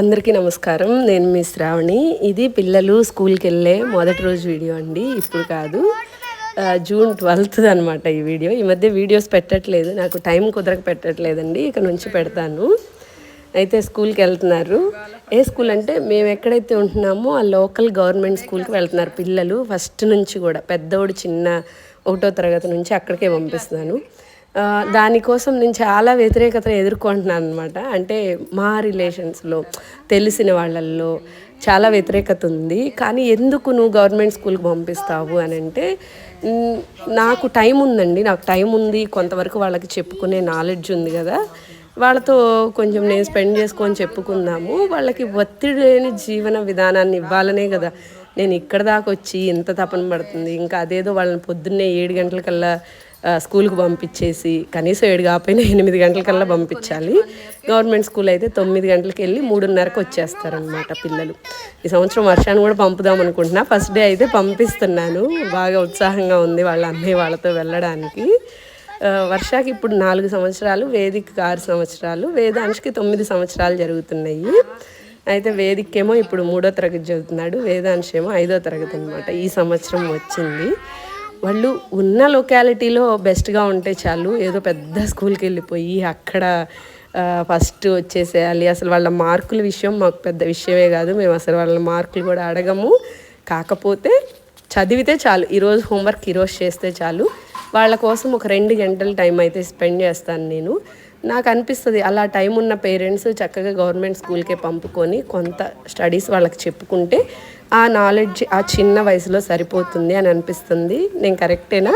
అందరికీ నమస్కారం. నేను మీ శ్రావణి. ఇది పిల్లలు స్కూల్కి వెళ్ళే మొదటి రోజు వీడియో అండి. ఇప్పుడు కాదు. జూన్ ట్వెల్త్ అనమాట ఈ వీడియో. ఈ మధ్య వీడియోస్ పెట్టట్లేదు. నాకు టైం కుదరక పెట్టట్లేదండి. ఇక నుంచి పెడతాను. అయితే స్కూల్కి వెళ్తున్నారు ఏ స్కూల్ అంటే మేము ఎక్కడైతే ఉంటున్నామో ఆ లోకల్ గవర్నమెంట్ స్కూల్కి వెళ్తున్నారు పిల్లలు. ఫస్ట్ నుంచి కూడా పెద్దోడు చిన్న ఒకటో తరగతి నుంచి అక్కడికే పంపిస్తున్నాను. దానికోసం నేను చాలా వ్యతిరేకతను ఎదుర్కొంటున్నాను అనమాట అంటే మా రిలేషన్స్లో తెలిసిన వాళ్ళల్లో చాలా వ్యతిరేకత ఉంది. కానీ ఎందుకు నువ్వు గవర్నమెంట్ స్కూల్కి పంపిస్తావు అని అంటే నాకు టైం ఉందండి. నాకు టైం ఉంది కొంతవరకు వాళ్ళకి చెప్పుకునే నాలెడ్జ్ ఉంది కదా. వాళ్ళతో కొంచెం నేను స్పెండ్ చేసుకొని చెప్పుకుందాము. వాళ్ళకి ఒత్తిడి లేని జీవన విధానాన్ని ఇవ్వాలనే కదా. నేను ఇక్కడ దాకా వచ్చి ఇంత తపన పడుతుంది. ఇంకా అదేదో వాళ్ళని పొద్దున్నే ఏడు గంటలకల్లా స్కూల్కి పంపించేసి కనీసం ఏడు కాకపోయినా ఎనిమిది గంటలకల్లా పంపించాలి. గవర్నమెంట్ స్కూల్ అయితే తొమ్మిది గంటలకు వెళ్ళి మూడున్నరకు వచ్చేస్తారనమాట పిల్లలు. ఈ సంవత్సరం వర్షాన్ని కూడా పంపుదాం అనుకుంటున్నా. ఫస్ట్ డే అయితే పంపిస్తున్నాను. బాగా ఉత్సాహంగా ఉంది వాళ్ళ అన్నయ్య వాళ్ళతో వెళ్ళడానికి. వర్షాకి ఇప్పుడు నాలుగు సంవత్సరాలు వేదిక్ ఆరు సంవత్సరాలు వేదాంశకి తొమ్మిది సంవత్సరాలు జరుగుతున్నాయి. అయితే వేదికేమో ఇప్పుడు మూడో తరగతి చదువుతున్నాడు. వేదాంశ్ ఏమో ఐదో తరగతి అనమాట ఈ సంవత్సరం వచ్చింది. వాళ్ళు ఉన్న లొకాలిటీలో బెస్ట్గా ఉంటే చాలు. ఏదో పెద్ద స్కూల్కి వెళ్ళిపోయి అక్కడ ఫస్ట్ వచ్చేసేయాలి. అసలు వాళ్ళ మార్కుల విషయం మాకు పెద్ద విషయమే కాదు. మేము అసలు వాళ్ళ మార్కులు కూడా అడగము. కాకపోతే చదివితే చాలు. ఈరోజు హోంవర్క్ ఈరోజు చేస్తే చాలు. వాళ్ళ కోసం ఒక రెండు గంటల టైం అయితే స్పెండ్ చేస్తాను నేను. నాకు అనిపిస్తుంది అలా టైం ఉన్న పేరెంట్స్ చక్కగా గవర్నమెంట్ స్కూల్కే పంపుకొని కొంత స్టడీస్ వాళ్ళకి చెప్పుకుంటే ఆ నాలెడ్జ్ ఆ చిన్న వయసులో సరిపోతుంది అని అనిపిస్తుంది. నేను కరెక్టేనా?